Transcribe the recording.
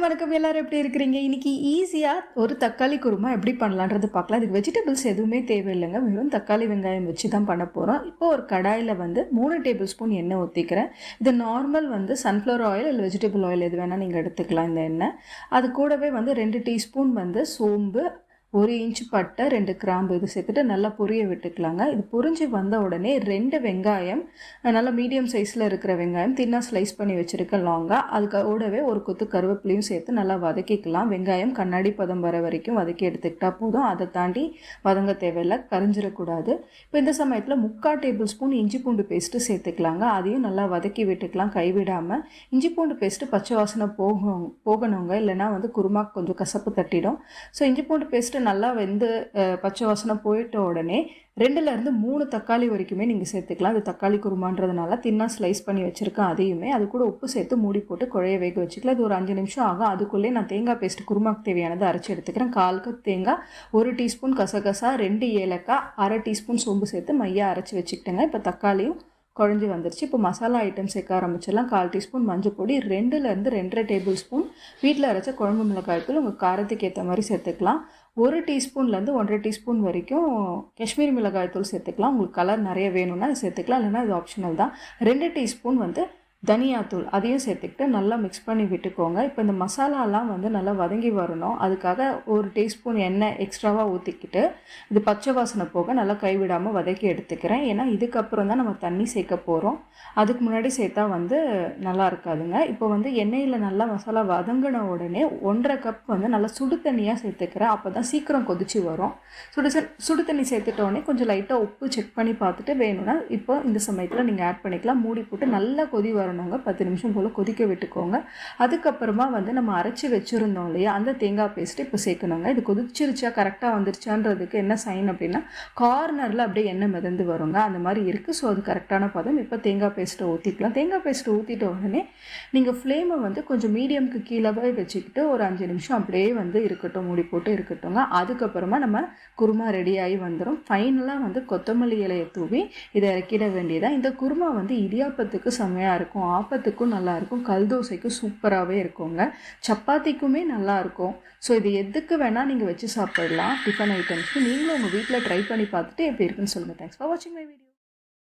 வணக்கம் வணக்கம் எல்லாரும் எப்படி இருக்கிறீங்க? இன்னைக்கு ஈஸியாக ஒரு தக்காளி குருமா எப்படி பண்ணலான்றது பார்க்கலாம். அதுக்கு வெஜிடபிள்ஸ் எதுவுமே தேவையில்லைங்க. வெறும் தக்காளி வெங்காயம் வச்சு தான் பண்ண போகிறோம் இப்போ ஒரு கடாயில் வந்து மூணு டேபிள் ஸ்பூன் எண்ணெய் ஊற்றிக்கிறேன் இது நார்மல் வந்து சன்ஃப்ளவர் ஆயில் இல்லை வெஜிடபிள் ஆயில் எது வேணால் நீங்கள் எடுத்துக்கலாம் இந்த எண்ணெய். அது கூடவே வந்து ரெண்டு டீஸ்பூன் வந்து சோம்பு ஒரு இன்ச் பட்டை ரெண்டு கிராம்பு இது சேர்த்துட்டு நல்லா பொரிய விட்டுக்கலாங்க. இது பொரிஞ்சு வந்த உடனே ரெண்டு வெங்காயம் நல்லா மீடியம் சைஸில் இருக்கிற வெங்காயம் தின்னாக ஸ்லைஸ் பண்ணி வச்சுருக்க லாங்காக அதுக்கு கூடவே ஒரு கொத்து கருவேப்பிலையும் சேர்த்து நல்லா வதக்கிக்கலாம். வெங்காயம் கண்ணாடி பதம் வர வரைக்கும் வதக்கி எடுத்துக்கிட்டால் போதும். அதை தாண்டி வதங்க தேவையில்லை கரைஞ்சிடக்கூடாது. இப்போ இந்த சமயத்தில் முக்கால் டேபிள் ஸ்பூன் இஞ்சி பூண்டு பேஸ்ட்டு சேர்த்துக்கலாங்க. அதையும் நல்லா வதக்கி விட்டுக்கலாம் கைவிடாமல் இஞ்சி பூண்டு பேஸ்ட்டு பச்சை வாசனை போகும் போகணுங்க. இல்லைனா வந்து குருமா கொஞ்சம் கசப்பு தட்டிடும். ஸோ இஞ்சி பூண்டு பேஸ்ட்டு நல்லா வெந்து பச்சை வாசனை போயிட்ட உடனே ரெண்டுலேருந்து மூணு தக்காளி வரைக்குமே நீங்கள் சேர்த்துக்கலாம். அது தக்காளி குருமான்றதுனால தின்னாக ஸ்லைஸ் பண்ணி வச்சுருக்கேன் அதையுமே. அது கூட உப்பு சேர்த்து மூடி போட்டு குழைய வேக வச்சுக்கலாம். அது ஒரு அஞ்சு நிமிஷம் ஆகும். அதுக்குள்ளே நான் தேங்காய் பேஸ்ட் குருமாக்கு தேவையானதை அரைச்சி எடுத்துக்கிறேன். கால் கப் தேங்காய் ஒரு டீஸ்பூன் கசகசா ரெண்டு ஏலக்காய் அரை டீஸ்பூன் சோம்பு சேர்த்து மையாக அரைச்சி வச்சுக்கிட்டேங்க. இப்போ தக்காளியும் குழஞ்சி வந்துருச்சு. இப்போ மசாலா ஐட்டம் சேர்க்க ஆரம்பிச்சிடலாம். கால் டீஸ்பூன் மஞ்சள் பொடி ரெண்டுலேருந்து ரெண்டரை டேபிள் ஸ்பூன். வீட்டில் அரைச்ச குழம்பு மிளகாய் தூள் உங்கள் காரத்துக்கு ஏற்ற மாதிரி சேர்த்துக்கலாம். ஒரு டீஸ்பூன்லேருந்து ஒன்றரை டீஸ்பூன் வரைக்கும் காஷ்மீரி மிளகாய் தூள் சேர்த்துக்கலாம். உங்களுக்கு கலர் நிறைய வேணும்னா சேர்த்துக்கலாம். இல்லைனா இது ஆப்ஷனல் தான். ரெண்டு டீஸ்பூன் வந்து தனியாத்தூள் அதையும் சேர்த்துக்கிட்டு நல்லா மிக்ஸ் பண்ணி விட்டுக்கோங்க. இப்போ இந்த மசாலாலாம் வந்து நல்லா வதங்கி வரணும். அதுக்காக ஒரு டீஸ்பூன் எண்ணெய் எக்ஸ்ட்ராவாக ஊற்றிக்கிட்டு இது பச்சை வாசனை போக நல்லா கைவிடாமல் வதக்கி எடுத்துக்கிறேன். ஏன்னா இதுக்கப்புறம் தான் நம்ம தண்ணி சேர்க்க போகிறோம் அதுக்கு முன்னாடி சேர்த்தா வந்து நல்லா இருக்காதுங்க. இப்போ வந்து எண்ணெயில் நல்லா மசாலா வதங்கின உடனே ஒன்றரை கப் வந்து நல்லா சுடு தண்ணியாக சேர்த்துக்கிறேன். அப்போ தான் சீக்கிரம் கொதிச்சு வரும். சுடு சுடு தண்ணி சேர்த்துட்டோடனே கொஞ்சம் லைட்டாக உப்பு செக் பண்ணி பார்த்துட்டு வேணும்னா இப்போ இந்த சமயத்தில் நீங்கள் ஆட் பண்ணிக்கலாம். மூடி போட்டு நல்லா கொதி வரும் வரணுங்க. பத்து நிமிஷம் போல் கொதிக்க விட்டுக்கோங்க. அதுக்கப்புறமா வந்து நம்ம அரைச்சி வச்சுருந்தோம் இல்லையா? அந்த தேங்காய் பேஸ்ட்டு இப்போ சேர்க்கணுங்க. இது கொதிச்சிருச்சா? கரெக்டாக வந்துருச்சான்றதுக்கு என்ன சைன் அப்படின்னா கார்னரில் அப்படியே எண்ணெய் மிதந்து வருங்க. அந்த மாதிரி இருக்குது ஸோ அது கரெக்டான பதம். இப்போ தேங்காய் பேஸ்ட்டை ஊற்றிக்கலாம் தேங்காய் பேஸ்ட்டை ஊற்றிட்ட உடனே நீங்கள் ஃப்ளேமை வந்து கொஞ்சம் மீடியம்க்கு கீழே வச்சுக்கிட்டு ஒரு அஞ்சு நிமிஷம் அப்படியே வந்து இருக்கட்டும். மூடி போட்டு இருக்கட்டும்ங்க. அதுக்கப்புறமா நம்ம குருமா ரெடியாகி வந்துடும் ஃபைனலாக வந்து கொத்தமல்லி இலையை தூவி இதை இறக்கிட வேண்டியதாக இந்த குருமா வந்து இடியாப்பத்துக்கு செம்மையாக இருக்கும். இருக்கும். ஆப்பத்துக்கும் நல்லாயிருக்கும் கல் தோசைக்கும் சூப்பராகவே இருக்குங்க சப்பாத்திக்குமே நல்லாயிருக்கும் ஸோ இது எதுக்கு வேணால் நீங்கள் வச்சு சாப்பிடலாம். டிஃபன் ஐட்டம்ஸ்க்கு. நீங்களும் உங்கள் வீட்டில் ட்ரை பண்ணி பார்த்துட்டு எப்படி இருக்குன்னு சொல்லுங்கள் தேங்க்ஸ் ஃபார் வாட்சிங் மை வீடியோ